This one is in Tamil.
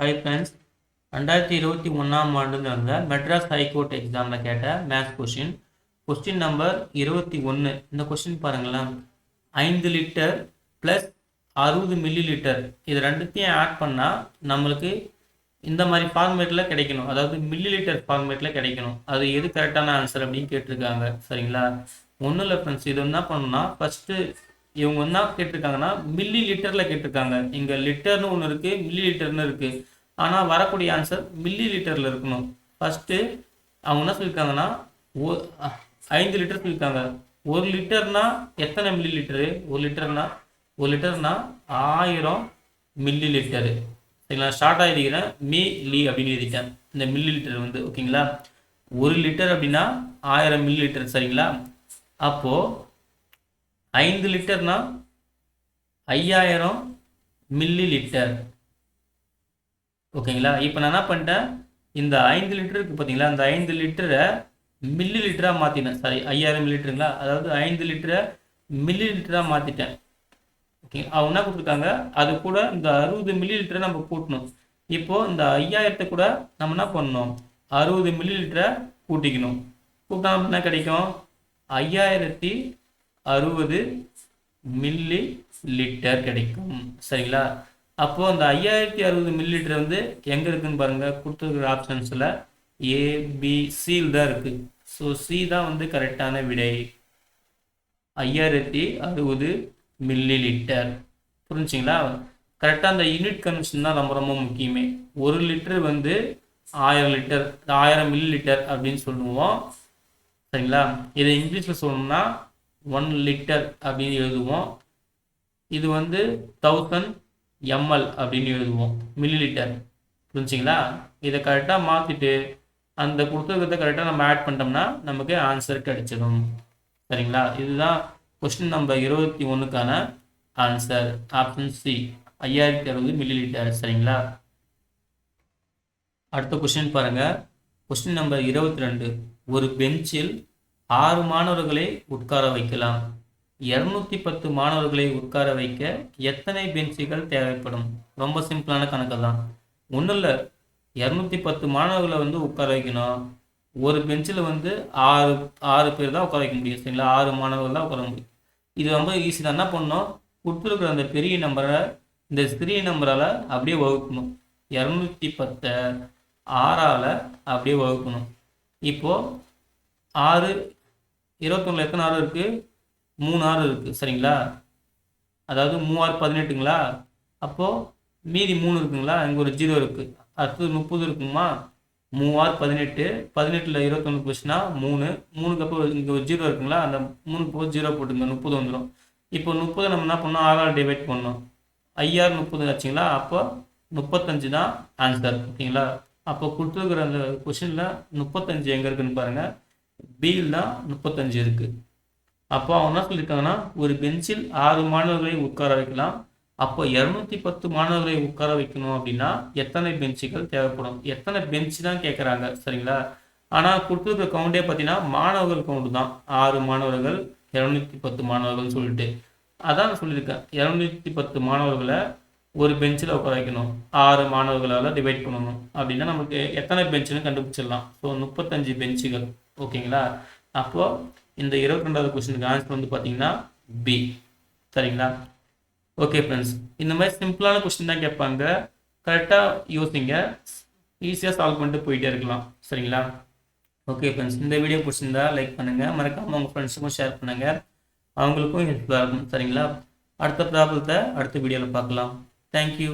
ஹை ஃப்ரெண்ட்ஸ் ரெண்டாயிரத்தி இருபத்தி ஒன்றாம் ஆண்டு நடந்த மெட்ராஸ் ஹைகோர்ட் எக்ஸாமில் கேட்ட மேத்ஸ் கொஷின் கொஸ்டின் நம்பர் இருபத்தி ஒன்று இந்த கொஸ்டின் பாருங்களேன். ஐந்து லிட்டர் ப்ளஸ் அறுபது மில்லி லிட்டர் இது ரெண்டுத்தையும் ஆட் பண்ணால் நம்மளுக்கு இந்த மாதிரி ஃபார்மேட்டில் கிடைக்கணும். அதாவது மில்லி லிட்டர் ஃபார்மேட்டில் கிடைக்கணும். அது எது கரெக்டான ஆன்சர் அப்படின்னு கேட்டிருக்காங்க. சரிங்களா? ஒன்றும் இல்லை ஃப்ரெண்ட்ஸ் இது என்ன பண்ணணும்னா ஃபஸ்ட்டு இவங்க என்ன கேட்டிருக்காங்கன்னா மில்லி லிட்டரில் கேட்டிருக்காங்க. இங்கே லிட்டர்னு ஒன்று இருக்குது மில்லி லிட்டர்னு இருக்குது ஆனால் வரக்கூடிய ஆன்சர் மில்லி லிட்டரில் இருக்கணும். ஃபஸ்ட்டு அவங்க என்ன சொல்லியிருக்காங்கன்னா ஓ அ- ஐந்து லிட்டர் சொல்லியிருக்காங்க ஒரு லிட்டர்னா எத்தனை மில்லி லிட்டரு ஒரு லிட்டர்னா ஒரு லிட்டர்னா ஆயிரம் மில்லி லிட்டரு சரிங்களா ஷார்ட்டாக எழுதிக்கிறேன் மீ லி அப்படின்னு எழுதிட்டேன். இந்த மில்லி லிட்டர் வந்து ஓகேங்களா ஒரு லிட்டர் அப்படின்னா ஆயிரம் மில்லி லிட்டர் சரிங்களா? அப்போது ஐந்து லிட்டர்னா ஐயாயிரம் மில்லி லிட்டர் ஓகேங்களா? இப்போ நான் என்ன பண்ணிட்டேன்? இந்த ஐந்து லிட்டருக்கு பார்த்தீங்களா அந்த ஐந்து லிட்டரை மில்லி லிட்டராக மாற்றினேன் சாரி ஐயாயிரம் மில்லி லிட்டருங்களா அதாவது ஐந்து லிட்டரை மில்லி லிட்டராக மாற்றிட்டேன் ஓகே அவங்க என்ன கொடுத்துருக்காங்க? அது கூட இந்த அறுபது மில்லி லிட்டரை நம்ம கூட்டணும். இப்போது இந்த ஐயாயிரத்தை கூட நம்ம என்ன பண்ணணும்? அறுபது மில்லி லிட்டரை கூட்டிக்கணும். கூட்டினா என்ன கிடைக்கும்? ஐயாயிரத்தி அறுபது மில்லி லிட்டர் கிடைக்கும். சரிங்களா? அப்போது அந்த ஐயாயிரத்தி அறுபது மில்லி லிட்டர் வந்து எங்கே இருக்குதுன்னு பாருங்கள் கொடுத்துருக்குற ஆப்ஷன்ஸில் ஏபிசியில் சியில் தான் இருக்குது ஸோ சி தான் வந்து கரெக்டான விடை. ஐயாயிரத்தி அறுபது மில்லி லிட்டர் புரிஞ்சுங்களா? கரெக்டாக அந்த யூனிட் கன்வென்ஷன் தான் ரொம்ப ரொம்ப முக்கியமே. ஒரு லிட்டர் வந்து ஆயிரம் லிட்டர் ஆயிரம் மில்லி லிட்டர் அப்படின்னு சொல்லுவோம். சரிங்களா? இதை இங்கிலீஷில் சொல்லணும்னா ஒன் லிட்டர் அப்படின்னு எழுதுவோம். இது வந்து தௌசண்ட் எம்எல் அப்படின்னு எழுதுவோம். மில்லி லிட்டர் புரிஞ்சுங்களா? இதை கரெக்டாக மாற்றிட்டு அந்த புத்தகத்தை கரெக்டாக நம்ம ஆட் பண்ணிட்டோம்னா நமக்கு ஆன்சர் கிடைச்சிடும். சரிங்களா? இதுதான் கொஸ்டின் நம்பர் இருபத்தி ஒன்றுக்கான ஆன்சர் ஆப்ஷன் சி ஐயாயிரத்தி அறுபது மில்லி லிட்டர் சரிங்களா? அடுத்த கொஸ்டின் பாருங்கள் கொஸ்டின் நம்பர் இருபத்தி ரெண்டு. ஒரு பெஞ்சில் ஆறு மாணவர்களை உட்கார வைக்கலாம். இரநூத்தி பத்து மாணவர்களை உட்கார வைக்க எத்தனை பெஞ்சுகள் தேவைப்படும்? ரொம்ப சிம்பிளான கணக்கு தான் ஒன்றும் இல்லை இரநூத்தி பத்து மாணவர்களை வந்து உட்கார வைக்கணும். ஒரு பெஞ்சில் வந்து ஆறு ஆறு பேர் தான் உட்கார வைக்க முடியும் சரிங்களா? ஆறு மாணவர்கள் தான் உட்கார முடியும். இது ரொம்ப ஈஸி தான். என்ன பண்ணணும்? கொடுத்துருக்குற அந்த பெரிய நம்பரை இந்த சிறிய நம்பரால் அப்படியே வகுக்கணும். இரநூத்தி பத்தை ஆறால் அப்படியே வகுக்கணும். இப்போது ஆறு இருபத்தொன்னில் எத்தனை ஆறு இருக்குது மூணு ஆறு இருக்குது சரிங்களா? அதாவது மூவாறு பதினெட்டுங்களா? அப்போது மீதி மூணு இருக்குங்களா? இங்கே ஒரு ஜீரோ இருக்குது அடுத்தது முப்பது இருக்குமா? மூவாறு பதினெட்டு. பதினெட்டில் இருபத்தொன்று போச்சுன்னா மூணு. மூணுக்கு அப்போ இங்கே ஒரு ஜீரோ இருக்குங்களா? அந்த மூணுக்கு போது ஜீரோ போட்டுங்க முப்பது வந்துடும் இப்போ முப்பது நம்ம என்ன பண்ணோம்? ஆறால் டிவைட் பண்ணோம். ஐயாறு முப்பது ஆச்சுங்களா? அப்போ முப்பத்தஞ்சு தான் ஆன்சர் ஓகேங்களா? அப்போ கொடுத்துருக்குற அந்த கொஷினில் முப்பத்தஞ்சு எங்கே இருக்குன்னு பாருங்கள் பியில் தான் முப்பத்தஞ்சு இருக்குது அப்போ அவங்க என்ன சொல்லியிருக்காங்கன்னா ஒரு பெஞ்சில் ஆறு மாணவர்களை உட்கார வைக்கலாம். அப்போ இரநூத்தி பத்து மாணவர்களை உட்கார வைக்கணும் அப்படின்னா எத்தனை பெஞ்சுகள் தேவைப்படும்? எத்தனை பெஞ்சு தான் கேட்குறாங்க சரிங்களா? ஆனால் கொடுத்துருக்க கவுண்டே பார்த்தீங்கன்னா மாணவர்கள் கவுண்டு தான். ஆறு மாணவர்கள் இரநூத்தி பத்து மாணவர்கள் சொல்லிட்டு. அதான் நான் சொல்லியிருக்கேன். இரநூத்தி பத்து மாணவர்களை ஒரு பெஞ்சில் உட்கார வைக்கணும். ஆறு மாணவர்களால் டிவைட் பண்ணணும். அப்படின்னா நமக்கு எத்தனை பெஞ்சுன்னு கண்டுபிடிச்சிடலாம். ஸோ முப்பத்தஞ்சு பெஞ்சுகள். ஓகேங்களா? அப்போது இந்த இருபத்தி ரெண்டாவது கொஸ்டினுக்கு ஆன்சர் வந்து பார்த்தீங்கன்னா பி சரிங்களா? ஓகே ஃப்ரெண்ட்ஸ் இந்த மாதிரி சிம்பிளான கொஸ்டின் தான் கேட்பாங்க. கரெக்டாக யோசிங்க. ஈஸியாக சால்வ் பண்ணிட்டு போயிட்டே இருக்கலாம். சரிங்களா? ஓகே ஃப்ரெண்ட்ஸ் இந்த வீடியோ பிடிச்சிருந்தா லைக் பண்ணுங்கள் மறக்காமல் உங்கள் ஃப்ரெண்ட்ஸுக்கும் ஷேர் பண்ணுங்கள் அவங்களுக்கும் ஹெல்ப்ஃபுல்லாக இருக்கும். சரிங்களா? அடுத்த ப்ராப்ளத்தை அடுத்த வீடியோவில் பார்க்கலாம். தேங்க்யூ